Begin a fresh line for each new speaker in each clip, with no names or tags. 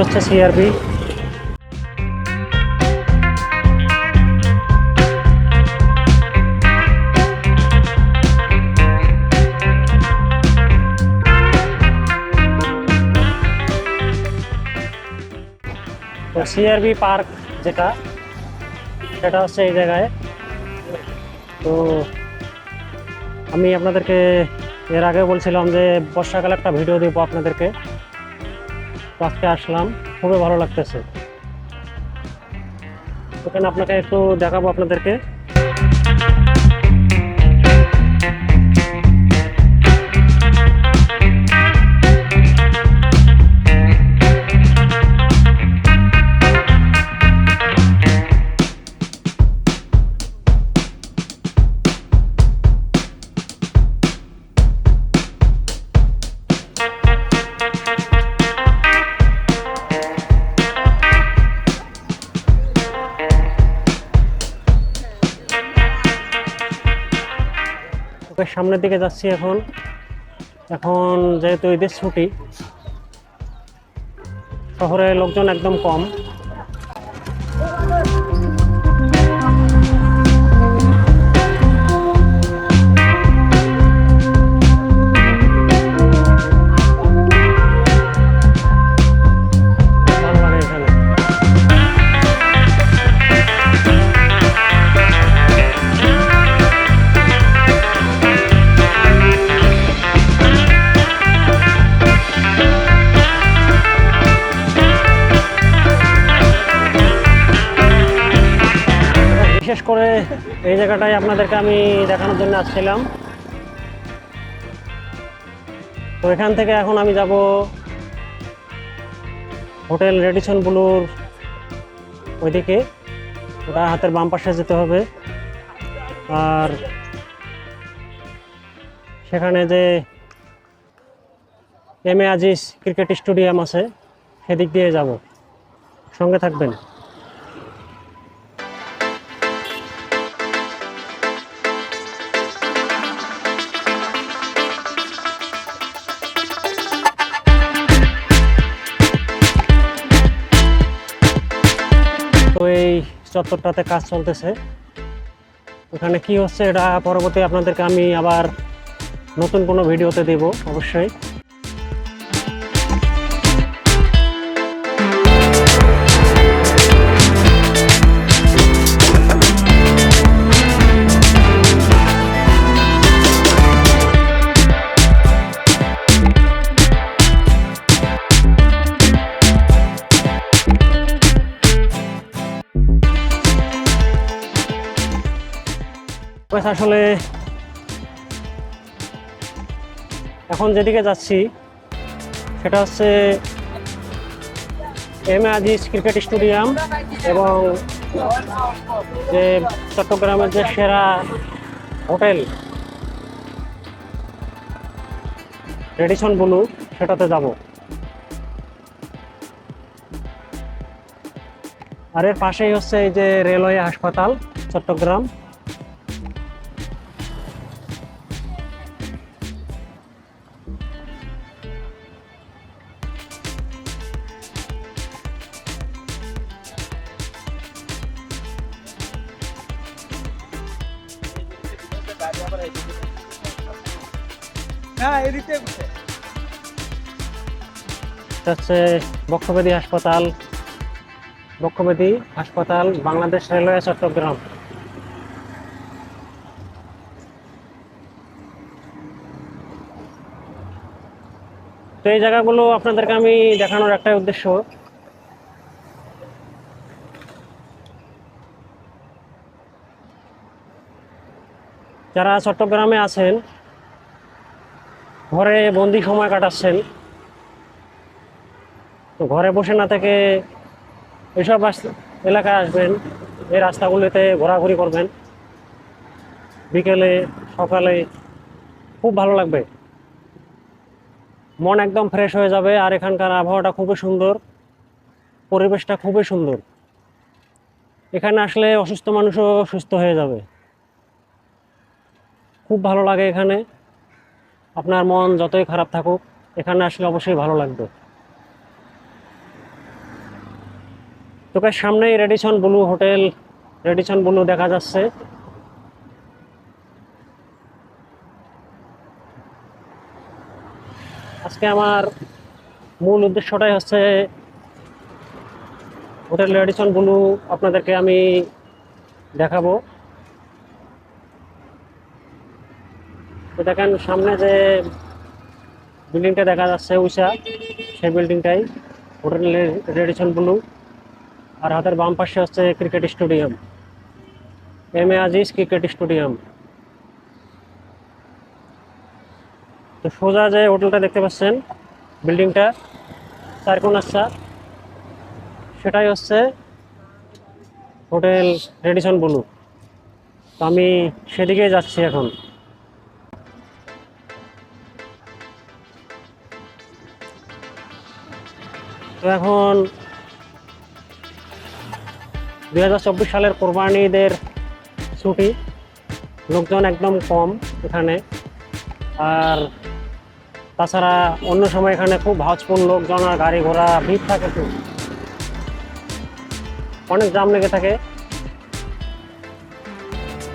হচ্ছে সিআরবি তো CRB park যেটা, সেটা হচ্ছে এই জায়গায়। তো আমি আপনাদেরকে এর আগে বলছিলাম যে বর্ষাকালে একটা ভিডিও দেবো আপনাদেরকে। তো আজকে আসলাম। খুবই ভালো লাগতেছে। ওখানে আপনাকে একটু দেখাবো আপনাদেরকে। সামনের দিকে যাচ্ছি এখন। এখন যেহেতু ঈদের ছুটি শহরে লোকজন একদম কম। এই জায়গাটায় আপনাদেরকে আমি দেখানোর জন্য আসছিলাম। তো এখান থেকে এখন আমি যাব হোটেল রেডিসন ব্লুর ওইদিকে। ওটা হাতের বাম পাশে যেতে হবে। আর সেখানে যে M A Aziz cricket stadium আছে, সেদিক দিয়ে যাব। সঙ্গে থাকবেন। চত্বরটাতে কাজ চলতেছে। ওখানে কি হচ্ছে এটা পরবর্তী আপনাদেরকে আমি আবার নতুন কোনো ভিডিওতে দেব, অবশ্যই। বাস আসলে এখন যেদিকে যাচ্ছি, সেটা হচ্ছে M A Aziz cricket stadium এবং যে চট্টগ্রামের যে সেরা হোটেল রেডিসন ব্লু, সেটাতে যাব। আর এর পাশেই হচ্ছে এই যে রেলওয়ে হাসপাতাল, চট্টগ্রাম। হচ্ছে বক্ষবেদী হাসপাতাল বক্ষবেদী হাসপাতাল, বাংলাদেশ রেলওয়ে চট্টগ্রাম। তো এই জায়গাগুলো আপনাদেরকে আমি দেখানোর একটাই উদ্দেশ্য। যারা চট্টগ্রামে আছেন, ঘরে বন্দি সময় কাটাচ্ছেন ঘরে বসে না থেকে এইসব এলাকায় আসবেন, এই রাস্তাগুলিতে ঘোরাঘুরি করবেন। বিকেলে, সকালে খুব ভালো লাগবে। মন একদম ফ্রেশ হয়ে যাবে আর এখানকার আবহাওয়াটা খুবই সুন্দর, পরিবেশটা খুবই সুন্দর। এখানে আসলে অসুস্থ মানুষও সুস্থ হয়ে যাবে। খুব ভালো লাগে এখানে। আপনার মন যতই খারাপ থাকুক, এখানে আসলে অবশ্যই ভালো লাগবে। তোকে সামনেই Radisson Blu hotel, Radisson Blu দেখা যাচ্ছে। আজকে আমার মূল উদ্দেশ্যটাই হচ্ছে হোটেল রেডিসন ব্লু আপনাদেরকে আমি দেখাবো। দেখেন সামনে যে বিল্ডিংটা দেখা যাচ্ছে উষা সেই বিল্ডিংটাই। হোটেল রেডিসন ব্লু আর হাতের বাম পাশে হচ্ছে cricket stadium M A Aziz cricket stadium তো সোজা যে হোটেলটা দেখতে পাচ্ছেন, বিল্ডিংটা চারকোনাচ্ছা সেটাই হচ্ছে হোটেল রেডিসন ব্লু তো আমি সেদিকেই যাচ্ছি এখন। তো এখন দুই হাজার চব্বিশ সালের কোরবানি ঈদের ছুটি। লোকজন একদম কম এখানে। আর তাছাড়া অন্য সময় এখানে খুব ভাজপুর লোকজন আর গাড়ি ঘোড়া, ভিড় থাকে খুব। অনেক জাম লেগে থাকে।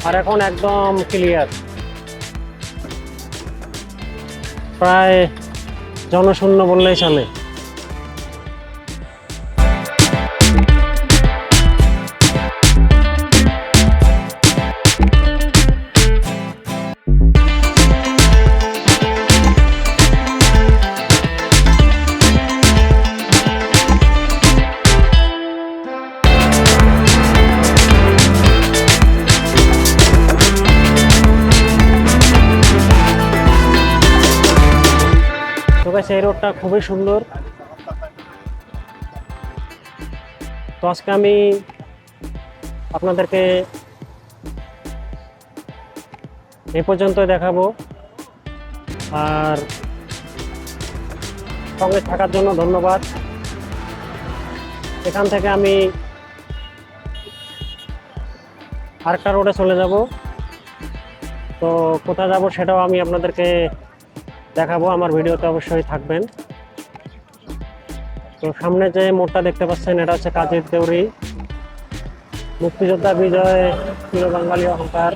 আর এখন একদম ক্লিয়ার প্রায় জনশূন্য বললেই চলে। তো এই রোডটা খুবই সুন্দর। তো আজকে আমি আপনাদেরকে এ পর্যন্ত দেখাবো। আর সঙ্গে থাকার জন্য ধন্যবাদ। এখান থেকে আমি আরেকটা রোডে চলে যাব। তো কোথায় যাব সেটাও আমি আপনাদেরকে দেখাবো, আমার ভিডিওতে অবশ্যই থাকবেন। তো সামনে যে মোড়টা দেখতে পাচ্ছেন, এটা হচ্ছে কাজের দেউরি মুক্তিযোদ্ধা বিজয় প্রিয় বাঙালি অহংকার।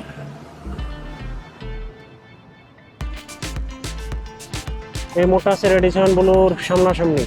এই মোটা আছে রেডিশন ব্লুর সামনাসামনি।